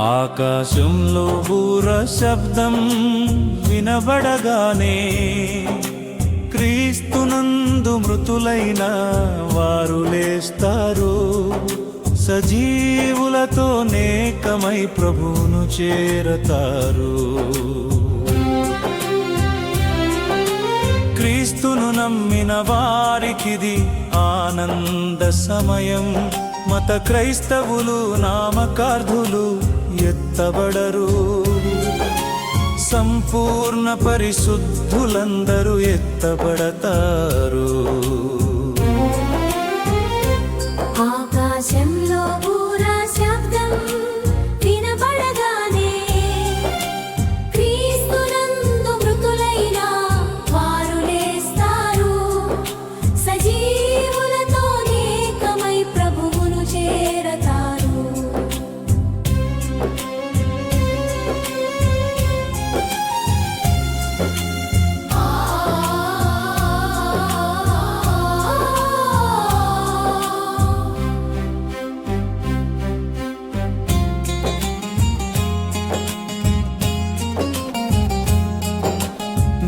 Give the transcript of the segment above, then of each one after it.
ఆకాశంలో ఊర శబ్దం వినబడగానే క్రీస్తునందు మృతులైన వారు లేస్తారు. సజీవులతో నేకమై ప్రభువును చేరతారు. క్రీస్తును నమ్మిన వారికిది ఆనంద సమయం. మత క్రైస్తవులు నామకార్థులు ఎత్తబడరు. సంపూర్ణ పరిశుద్ధులందరూ ఎత్తబడతారు.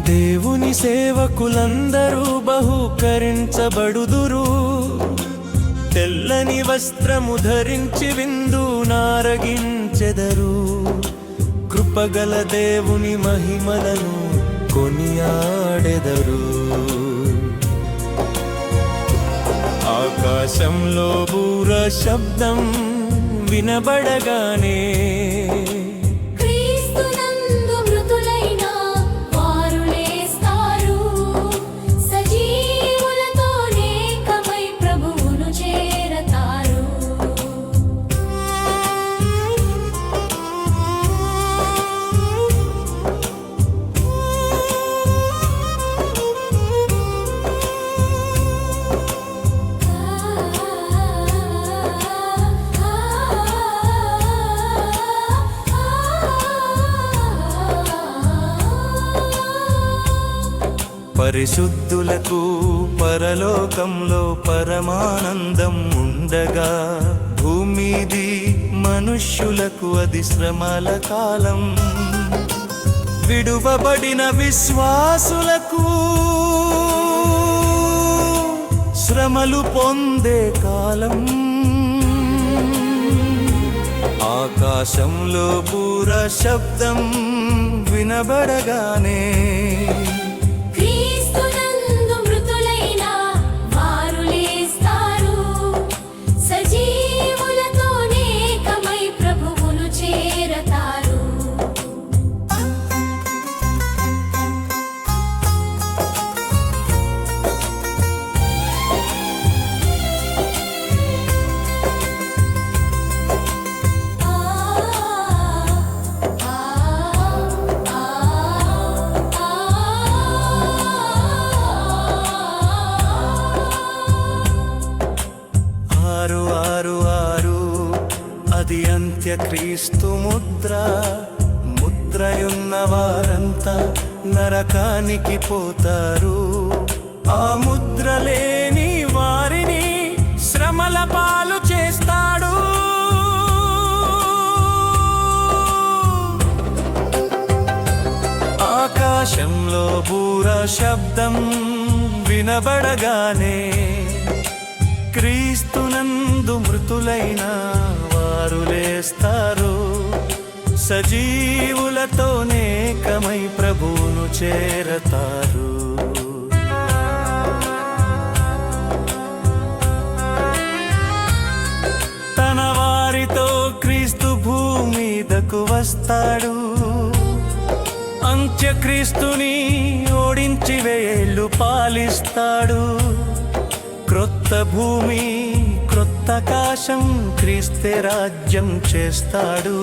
దేవుని సేవకులందరూ బహుకరించబడుదురు. తెల్లని వస్త్రము ధరించి విందు నారగించెదరు. కృపగల దేవుని మహిమలను కొనియాడెదరు. ఆకాశంలో బూర శబ్దం వినబడగానే పరిశుద్ధులకు పరలోకంలో పరమానందం ఉండగా భూమిది మనుష్యులకు అది శ్రమల కాలం. విడువబడిన విశ్వాసులకు శ్రమలు పొందే కాలం. ఆకాశంలో పూర శబ్దం వినబడగానే క్రీస్తు ముద్ర ముద్రయున్న వారంతా నరకానికి పోతారు. ఆ ముద్ర లేని వారిని శ్రమల పాలు చేస్తాడు. ఆకాశంలో బూర శబ్దం వినబడగానే క్రీస్తునందు మృతులైన వారు లేస్తారు. సజీవులతోనే కమై ప్రభువును చేరతారు. తన వారితో క్రీస్తు భూమిదకు వస్తాడు. అంత్యక్రీస్తుని ఓడించి వేళ్ళు పాలిస్తాడు. క్రొత్త భూమి క్రొత్త కాశం క్రీస్తే రాజ్యం చేస్తాడు.